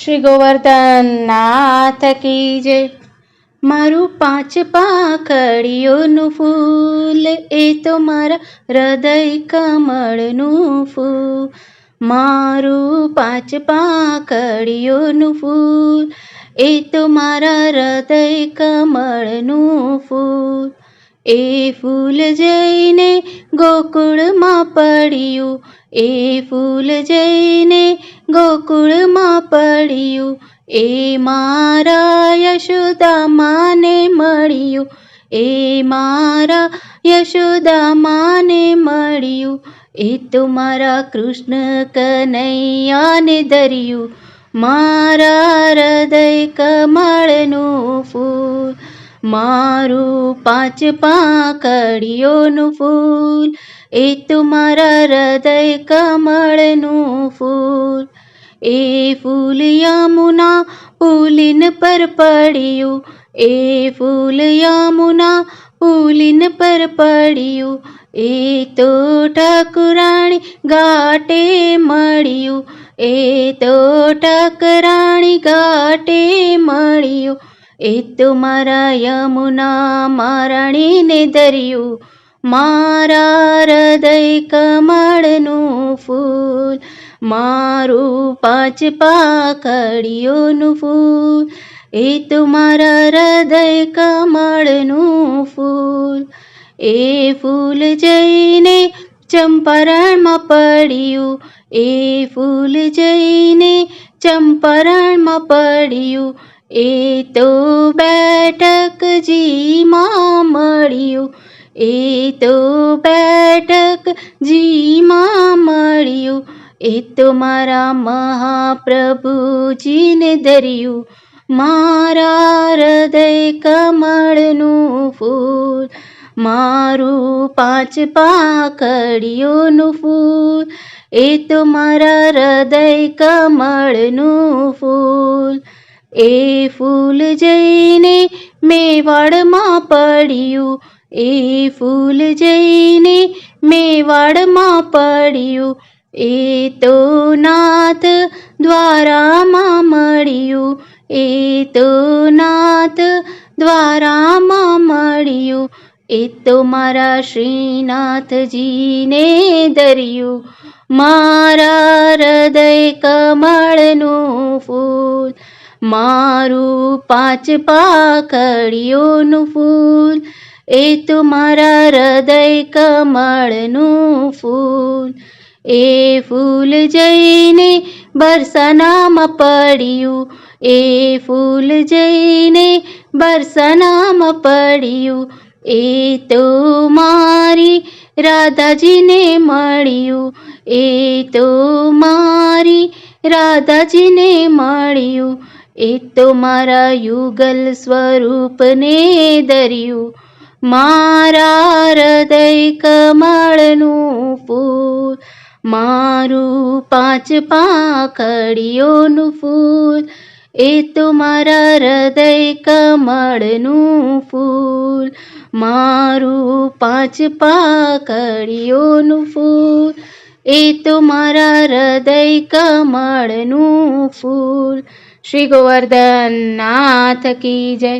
શ્રી ગોવર્ધન નાથ કી જય. મારું પાંચ પાખડીઓનું ફૂલ, એ તો મારા હૃદય કમળનું ફૂલ. મારું પાંચ પાંખડીઓનું ફૂલ, એ તો મારા હૃદય કમળનું ફૂલ. એ ફૂલ જઈને ગોકુળમાં પડ્યું. એ ફૂલ જઈને ગોકુળમાં પડ્યું. એ મારા યશોદા માને મળ્યું. એ મારા યશોદા માને મળ્યું. એ તો મારા કૃષ્ણ કનૈયાને ધર્યું. મારા હૃદય કમળનું ફૂલ મારું પાંચ પાંકડીઓનું ફૂલ, એ તો હૃદય કમળનું ફૂલ. એ ફૂલ યમુના પુલિન પર પડ્યું, એ ફૂલ યમુના પુલિન પર પડ્યું, એ તો ઠાકુરાણી ઘાટે મળ્યું, એ તો ઠાકરાણી ઘાટે મળ્યું. એ તો મારા યમુના મારાણીને દરિયું, મારા હૃદય કમળનું ફૂલ, મારું પાંચ પાકડીઓનું ફૂલ એ તો મારા હૃદય કમળનું ફૂલ, એ ફૂલ જઈને ચંપારણમાં પડ્યું, એ ફૂલ જઈને ચંપારણમાં પડ્યું એ તો બેઠકજીમાં મળ્યું, એ તો બેઠકજીમાં મળ્યું, એ તો મારા મહાપ્રભુજીને ધર્યું, મારા હૃદય કમળનું ફૂલ, મારું પાંચ પાંખડીઓનું ફૂલ, એ તો મારા હૃદય કમળનું ફૂલ. એ ફૂલ જઈને મેવાડમાં પડ્યું. એ ફૂલ જઈને મેવાડમાં પડ્યું. એ તો નાથ દ્વારામાં મળ્યું. એ તો નાથ દ્વારામાં મળ્યું. એ તો મારા શ્રીનાથજીને ધર્યું મારા હૃદય કમળનું ફૂલ. મારું પાંચ પાકડીઓનું ફૂલ, એ તો મારા હૃદય કમળનું ફૂલ. એ ફૂલ જઈને બરસનામાં પડ્યું, એ ફૂલ જઈને બરસનામાં પડ્યું, એ તો મારી રાધાજીને મળ્યું, એ તો મારી રાધાજીને મળ્યું એ તો મારા યુગલ સ્વરૂપને દર્યું, મારા હૃદય કમળનું ફૂલ, મારું પાંચ પાંખડીઓનું ફૂલ, એ તો મારા હૃદય કમળનું ફૂલ, મારું પાંચ પાંખડીઓનું ફૂલ, એ તો મારા હૃદય કમળનું ફૂલ શ્રી ગોવર્ધન નાથ કી જય.